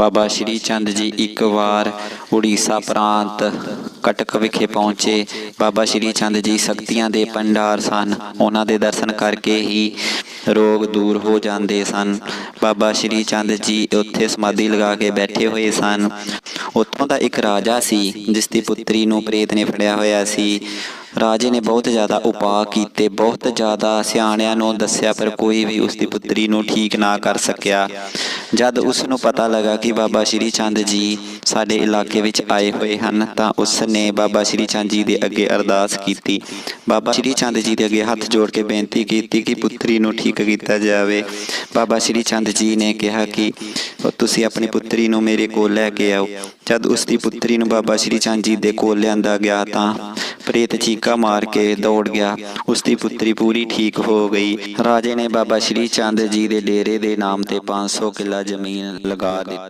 ਬਾਬਾ ਸ਼੍ਰੀ ਚੰਦ ਜੀ ਇੱਕ ਵਾਰ ਉੜੀਸਾ ਪ੍ਰਾਂਤ ਕਟਕ ਵਿਖੇ ਪਹੁੰਚੇ। ਬਾਬਾ ਸ਼੍ਰੀ ਚੰਦ ਜੀ ਸ਼ਕਤੀਆਂ ਦੇ ਭੰਡਾਰ ਸਨ। ਉਹਨਾਂ ਦੇ ਦਰਸ਼ਨ ਕਰਕੇ ਹੀ ਰੋਗ ਦੂਰ ਹੋ ਜਾਂਦੇ ਸਨ। ਬਾਬਾ ਸ਼੍ਰੀ ਚੰਦ ਜੀ ਉੱਥੇ ਸਮਾਧੀ ਲਗਾ ਕੇ ਬੈਠੇ ਹੋਏ ਸਨ। ਉੱਥੋਂ ਦਾ ਇੱਕ ਰਾਜਾ ਸੀ, ਜਿਸ ਦੀ ਪੁੱਤਰੀ ਨੂੰ ਪ੍ਰੇਤ ਨੇ ਫੜਿਆ ਹੋਇਆ ਸੀ। ਰਾਜੇ ਨੇ ਬਹੁਤ ਜ਼ਿਆਦਾ ਉਪਾਅ ਕੀਤੇ, ਬਹੁਤ ਜ਼ਿਆਦਾ ਸਿਆਣਿਆਂ ਨੂੰ ਦੱਸਿਆ, ਪਰ ਕੋਈ ਵੀ ਉਸ ਦੀ ਪੁੱਤਰੀ ਨੂੰ ਠੀਕ ਨਾ ਕਰ ਸਕਿਆ। ਜਦ ਉਸ ਨੂੰ ਪਤਾ ਲੱਗਾ ਕਿ ਬਾਬਾ ਸ਼੍ਰੀ ਚੰਦ ਜੀ ਸਾਡੇ ਇਲਾਕੇ ਵਿੱਚ ਆਏ ਹੋਏ ਹਨ, ਤਾਂ ਉਸ ਨੇ ਬਾਬਾ ਸ਼੍ਰੀ ਚੰਦ ਜੀ ਦੇ ਅੱਗੇ ਅਰਦਾਸ ਕੀਤੀ। ਬਾਬਾ ਸ਼੍ਰੀ ਚੰਦ ਜੀ ਦੇ ਅੱਗੇ ਹੱਥ ਜੋੜ ਕੇ ਬੇਨਤੀ ਕੀਤੀ ਕਿ ਪੁੱਤਰੀ ਨੂੰ ਠੀਕ ਕੀਤਾ ਜਾਵੇ। ਬਾਬਾ ਸ਼੍ਰੀ ਚੰਦ ਜੀ ਨੇ ਕਿਹਾ ਕਿ ਤੁਸੀਂ ਆਪਣੀ ਪੁੱਤਰੀ ਨੂੰ ਮੇਰੇ ਕੋਲ ਲੈ ਕੇ ਆਓ। ਜਦ ਉਸ ਦੀ ਪੁੱਤਰੀ ਨੂੰ ਬਾਬਾ ਸ਼੍ਰੀ ਚੰਦ ਜੀ ਦੇ ਕੋਲ ਲਿਆਂਦਾ ਗਿਆ, ਤਾਂ ਪ੍ਰੇਤ ਚੀਕਾ ਮਾਰ ਕੇ ਦੌੜ ਗਿਆ। ਉਸ ਦੀ ਪੁੱਤਰੀ ਪੂਰੀ ਠੀਕ ਹੋ ਗਈ। ਰਾਜੇ ਨੇ ਬਾਬਾ ਸ਼੍ਰੀ ਚੰਦ ਜੀ ਦੇ ਡੇਰੇ ਦੇ ਨਾਮ ਤੇ 500 ਕਿੱਲਾ ਜ਼ਮੀਨ ਲਗਾ ਦਿੱਤੀ।